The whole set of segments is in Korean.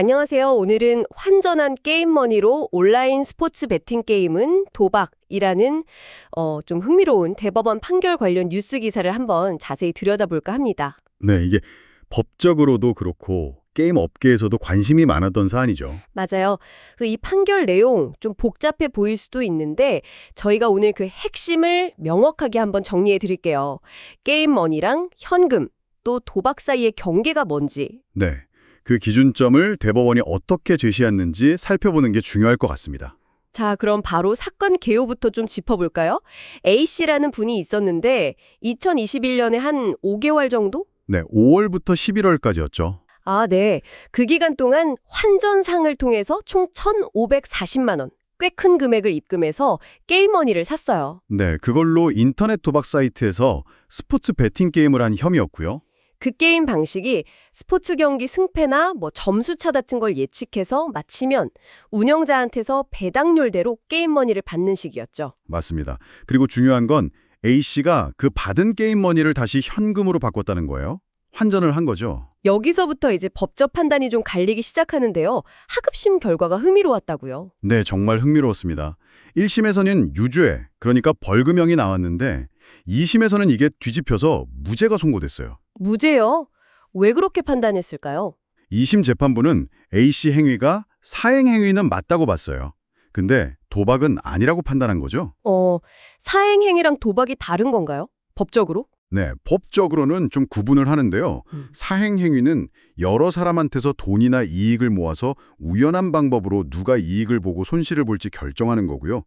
안녕하세요. 오늘은 환전한 게임 머니로 온라인 스포츠 베팅 게임은 도박이라는 어, 좀 흥미로운 대법원 판결 관련 뉴스 기사를 한번 자세히 들여다볼까 합니다. 네, 이게 법적으로도 그렇고 게임 업계에서도 관심이 많았던 사안이죠. 맞아요. 그이 판결 내용 좀 복잡해 보일 수도 있는데 저희가 오늘 그 핵심을 명확하게 한번 정리해 드릴게요. 게임 머니랑 현금 또 도박 사이의 경계가 뭔지 네. 그 기준점을 대법원이 어떻게 제시했는지 살펴보는 게 중요할 것 같습니다. 자, 그럼 바로 사건 개요부터 좀 짚어볼까요? A씨라는 분이 있었는데 2021년에 한 5개월 정도? 네, 5월부터 11월까지였죠. 아, 네. 그 기간 동안 환전상을 통해서 총 1,540만 원. 꽤 큰 금액을 입금해서 게임머니를 샀어요. 네, 그걸로 인터넷 도박 사이트에서 스포츠 베팅 게임을 한 혐의였고요. 그 게임 방식이 스포츠 경기 승패나 뭐 점수차 같은 걸 예측해서 맞히면 운영자한테서 배당률대로 게임머니를 받는 식이었죠. 맞습니다. 그리고 중요한 건 A씨가 그 받은 게임 머니를 다시 현금으로 바꿨다는 거예요. 환전을 한 거죠. 여기서부터 이제 법적 판단이 좀 갈리기 시작하는데요. 하급심 결과가 흥미로웠다고요. 네, 정말 흥미로웠습니다. 1심에서는 유죄, 그러니까 벌금형이 나왔는데 2심에서는 이게 뒤집혀서 무죄가 선고됐어요. 무죄요? 왜 그렇게 판단했을까요? 2심 재판부는 A씨 행위가 사행 행위는 맞다고 봤어요. 근데 도박은 아니라고 판단한 거죠? 어, 사행 행위랑 도박이 다른 건가요? 법적으로? 네, 법적으로는 좀 구분을 하는데요. 음. 사행 행위는 여러 사람한테서 돈이나 이익을 모아서 우연한 방법으로 누가 이익을 보고 손실을 볼지 결정하는 거고요.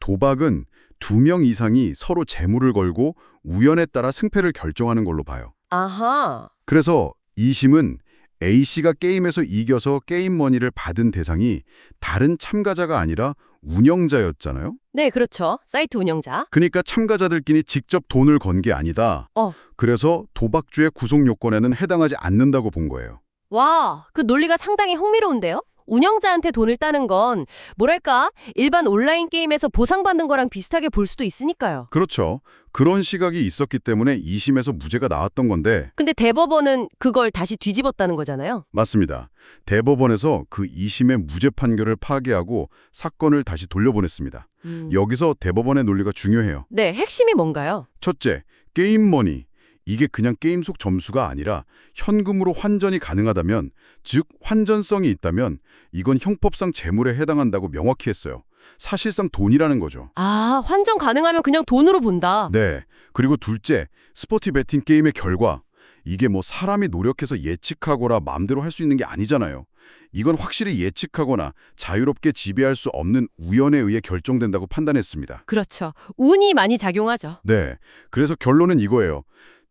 도박은 두 명 이상이 서로 재물을 걸고 우연에 따라 승패를 결정하는 걸로 봐요. 아하. 그래서 2심은 A씨가 게임에서 이겨서 게임 머니를 받은 대상이 다른 참가자가 아니라 운영자였잖아요. 네, 그렇죠. 사이트 운영자. 그러니까 참가자들끼리 직접 돈을 건 게 아니다. 어. 그래서 도박죄의 구속 요건에는 해당하지 않는다고 본 거예요. 와, 그 논리가 상당히 흥미로운데요? 운영자한테 돈을 따는 건 뭐랄까 일반 온라인 게임에서 보상받는 거랑 비슷하게 볼 수도 있으니까요. 그렇죠. 그런 시각이 있었기 때문에 2심에서 무죄가 나왔던 건데 근데 대법원은 그걸 다시 뒤집었다는 거잖아요. 맞습니다. 대법원에서 그 2심의 무죄 판결을 파기하고 사건을 다시 돌려보냈습니다. 음. 여기서 대법원의 논리가 중요해요. 네, 핵심이 뭔가요? 첫째, 게임 머니. 이게 그냥 게임 속 점수가 아니라 현금으로 환전이 가능하다면, 즉 환전성이 있다면 이건 형법상 재물에 해당한다고 명확히 했어요. 사실상 돈이라는 거죠. 아, 환전 가능하면 그냥 돈으로 본다. 네. 그리고 둘째, 스포티 베팅 게임의 결과. 이게 뭐 사람이 노력해서 예측하거나 마음대로 할 수 있는 게 아니잖아요. 이건 확실히 예측하거나 자유롭게 지배할 수 없는 우연에 의해 결정된다고 판단했습니다. 그렇죠. 운이 많이 작용하죠. 네. 그래서 결론은 이거예요.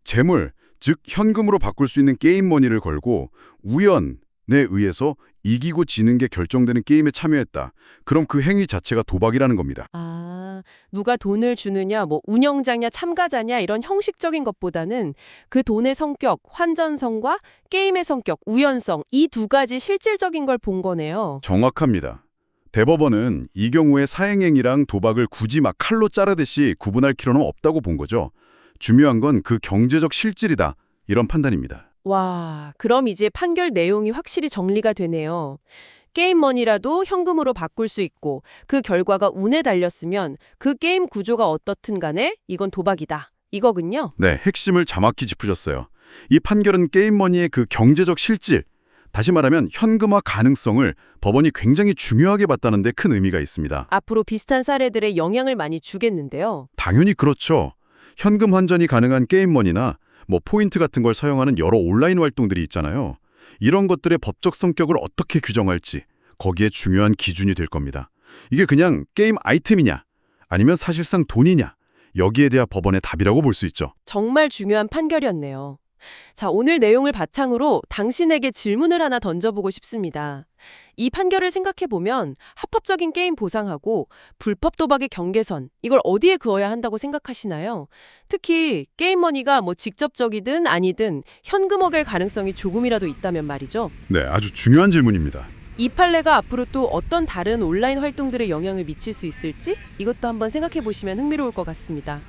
재물, 즉 현금으로 바꿀 수 있는 게임 머니를 걸고 우연에 의해서 이기고 지는 게 결정되는 게임에 참여했다. 그럼 그 행위 자체가 도박이라는 겁니다. 아, 누가 돈을 주느냐, 뭐 운영자냐, 참가자냐 이런 형식적인 것보다는 그 돈의 성격, 환전성과 게임의 성격, 우연성 이 두 가지 실질적인 걸 본 거네요. 정확합니다. 대법원은 이 경우에 사행행위랑 도박을 굳이 막 칼로 자르듯이 구분할 필요는 없다고 본 거죠. 중요한 건 그 경제적 실질이다. 이런 판단입니다. 와, 그럼 이제 판결 내용이 확실히 정리가 되네요. 게임머니라도 현금으로 바꿀 수 있고 그 결과가 운에 달렸으면 그 게임 구조가 어떻든 간에 이건 도박이다. 이거군요. 네, 핵심을 정확히 짚으셨어요. 이 판결은 게임머니의 그 경제적 실질, 다시 말하면 현금화 가능성을 법원이 굉장히 중요하게 봤다는 데 큰 의미가 있습니다. 앞으로 비슷한 사례들에 영향을 많이 주겠는데요. 당연히 그렇죠. 현금 환전이 가능한 게임머니나 뭐 포인트 같은 걸 사용하는 여러 온라인 활동들이 있잖아요. 이런 것들의 법적 성격을 어떻게 규정할지 거기에 중요한 기준이 될 겁니다. 이게 그냥 게임 아이템이냐 아니면 사실상 돈이냐 여기에 대한 법원의 답이라고 볼 수 있죠. 정말 중요한 판결이었네요. 자, 오늘 내용을 바탕으로 당신에게 질문을 하나 던져보고 싶습니다. 이 판결을 생각해보면 합법적인 게임 보상하고 불법 도박의 경계선, 이걸 어디에 그어야 한다고 생각하시나요? 특히 게임머니가 뭐 직접적이든 아니든 현금화될 가능성이 조금이라도 있다면 말이죠. 네, 아주 중요한 질문입니다. 이 판례가 앞으로 또 어떤 다른 온라인 활동들에 영향을 미칠 수 있을지 이것도 한번 생각해보시면 흥미로울 것 같습니다.